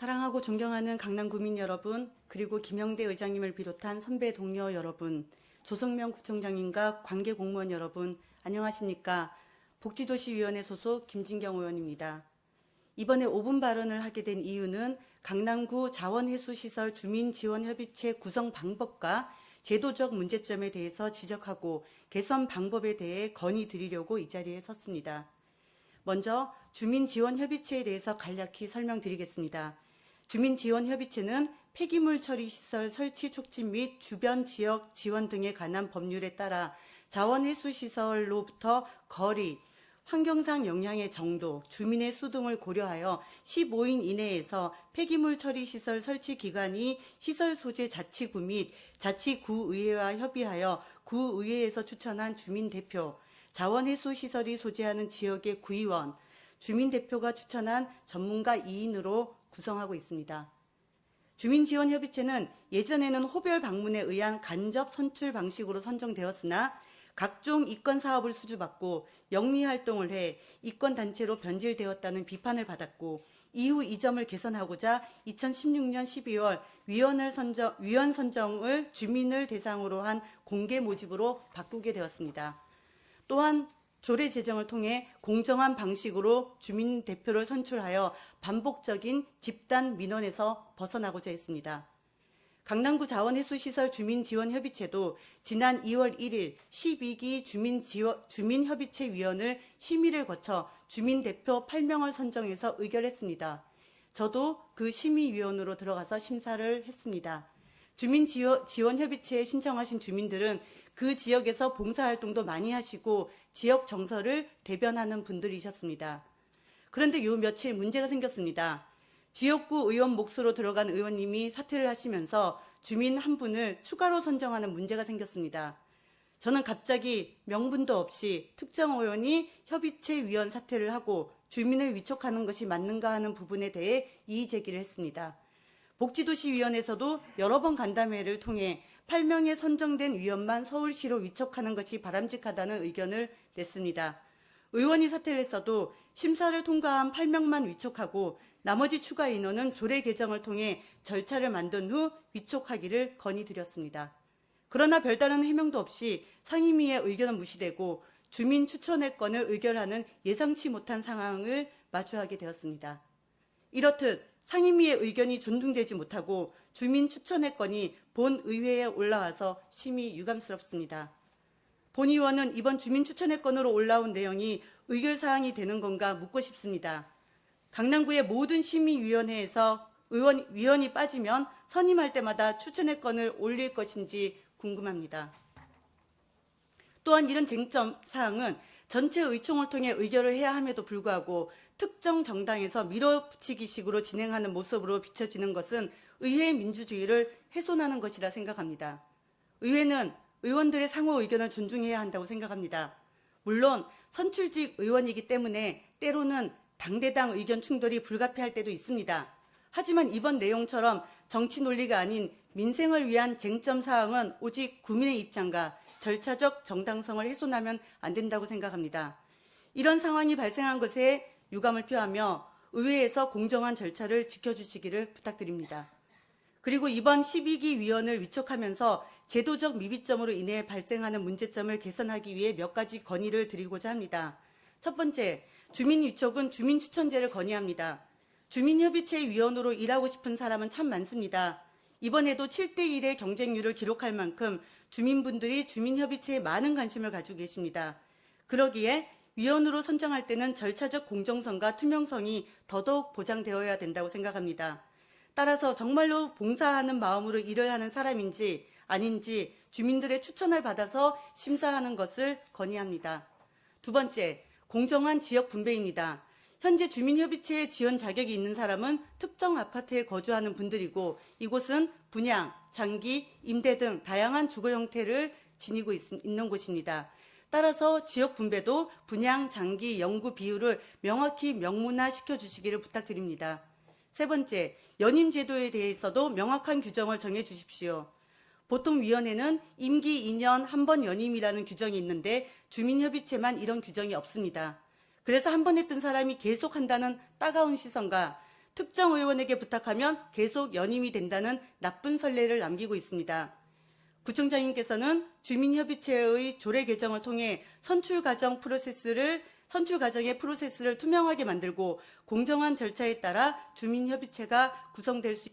사랑하고 존경하는 강남 구민 여러분, 그리고 김영대 의장님을 비롯한 선배 동료 여러분, 조성명 구청장님과 관계 공무원 여러분, 안녕하십니까? 복지도시위원회 소속 김진경 의원입니다. 이번에 5분 발언을 하게 된 이유는 강남구 자원회수시설 주민지원협의체 구성 방법과 제도적 문제점에 대해서 지적하고 개선 방법에 대해 건의 드리려고 이 자리에 섰습니다. 먼저 주민지원협의체에 대해서 간략히 설명드리겠습니다. 주민지원협의체는 폐기물 처리 시설 설치 촉진 및 주변 지역 지원 등에 관한 법률에 따라 자원 회수 시설로부터 거리, 환경상 영향의 정도, 주민의 수 등을 고려하여 15인 이내에서 폐기물 처리 시설 설치 기간이 시설 소재 자치구 및 자치구의회와 협의하여 구의회에서 추천한 주민 대표, 자원해수 시설이 소재하는 지역의 구의원, 주민 대표가 추천한 전문가 2인으로 구성하고 있습니다. 주민지원협의체는 예전에는 호별 방문에 의한 간접 선출 방식으로 선정되었으나 각종 이권 사업을 수주받고 영리 활동을 해 이권 단체로 변질되었다는 비판을 받았고 이후 이 점을 개선하고자 2016년 12월 위원을 선정, 위원 선정을 주민을 대상으로 한 공개 모집으로 바꾸게 되었습니다. 또한 조례 제정을 통해 공정한 방식으로 주민 대표를 선출하여 반복적인 집단 민원에서 벗어나고자 했습니다. 강남구 자원해수시설 주민지원협의체도 지난 2월 1일 12기 주민지원, 주민협의체 위원을 심의를 거쳐 주민대표 8명을 선정해서 의결했습니다. 저도 그 심의위원으로 들어가서 심사를 했습니다. 주민지원협의체에 신청하신 주민들은 그 지역에서 봉사활동도 많이 하시고 지역 정서를 대변하는 분들이셨습니다. 그런데 요 며칠 문제가 생겼습니다. 지역구 의원 몫으로 들어간 의원님이 사퇴를 하시면서 주민 한 분을 추가로 선정하는 문제가 생겼습니다. 저는 갑자기 명분도 없이 특정 의원이 협의체 위원 사퇴를 하고 주민을 위촉하는 것이 맞는가 하는 부분에 대해 이의 제기를 했습니다. 복지도시위원회에서도 여러 번 간담회를 통해 8명의 선정된 위원만 서울시로 위촉하는 것이 바람직하다는 의견을 냈습니다. 의원이 사퇴를 했어도 심사를 통과한 8명만 위촉하고 나머지 추가 인원은 조례 개정을 통해 절차를 만든 후 위촉하기를 건의드렸습니다. 그러나 별다른 해명도 없이 상임위의 의견은 무시되고 주민 추천의 건을 의결하는 예상치 못한 상황을 마주하게 되었습니다. 이렇듯 상임위의 의견이 존중되지 못하고 주민 추천의 건이 본 의회에 올라와서 심히 유감스럽습니다. 본 의원은 이번 주민 추천의 건으로 올라온 내용이 의결 사항이 되는 건가 묻고 싶습니다. 강남구의 모든 심의위원회에서 의원, 위원이 빠지면 선임할 때마다 추천의 건을 올릴 것인지 궁금합니다. 또한 이런 쟁점 사항은 전체 의총을 통해 의결을 해야 함에도 불구하고 특정 정당에서 밀어붙이기식으로 진행하는 모습으로 비춰지는 것은 의회의 민주주의를 훼손하는 것이라 생각합니다. 의회는 의원들의 상호 의견을 존중해야 한다고 생각합니다. 물론 선출직 의원이기 때문에 때로는 당대당 의견 충돌이 불가피할 때도 있습니다. 하지만 이번 내용처럼 정치 논리가 아닌 민생을 위한 쟁점 사항은 오직 국민의 입장과 절차적 정당성을 훼손하면 안 된다고 생각합니다. 이런 상황이 발생한 것에 유감을 표하며 의회에서 공정한 절차를 지켜주시기를 부탁드립니다. 그리고 이번 12기 위원을 위촉하면서 제도적 미비점으로 인해 발생하는 문제점을 개선하기 위해 몇 가지 건의를 드리고자 합니다. 첫 번째, 주민 위촉은 주민 추천제를 건의합니다. 주민협의체 위원으로 일하고 싶은 사람은 참 많습니다. 이번에도 7대1의 경쟁률을 기록할 만큼 주민분들이 주민협의체에 많은 관심을 가지고 계십니다. 그러기에 위원으로 선정할 때는 절차적 공정성과 투명성이 더더욱 보장되어야 된다고 생각합니다. 따라서 정말로 봉사하는 마음으로 일을 하는 사람인지 아닌지 주민들의 추천을 받아서 심사하는 것을 건의합니다. 두 번째, 공정한 지역 분배입니다. 현재 주민협의체에 지원 자격이 있는 사람은 특정 아파트에 거주하는 분들이고 이곳은 분양, 장기, 임대 등 다양한 주거 형태를 지니고 있, 있는 곳입니다. 따라서 지역 분배도 분양, 장기, 연구 비율을 명확히 명문화 시켜주시기를 부탁드립니다. 세 번째, 연임 제도에 대해서도 명확한 규정을 정해 주십시오. 보통 위원회는 임기 2년 한 번 연임이라는 규정이 있는데 주민협의체만 이런 규정이 없습니다. 그래서 한 번 했던 사람이 계속 한다는 따가운 시선과 특정 의원에게 부탁하면 계속 연임이 된다는 나쁜 선례를 남기고 있습니다. 구청장님께서는 주민협의체의 조례 개정을 통해 선출 과정 프로세스를 선출 과정의 프로세스를 투명하게 만들고 공정한 절차에 따라 주민협의체가 구성될 수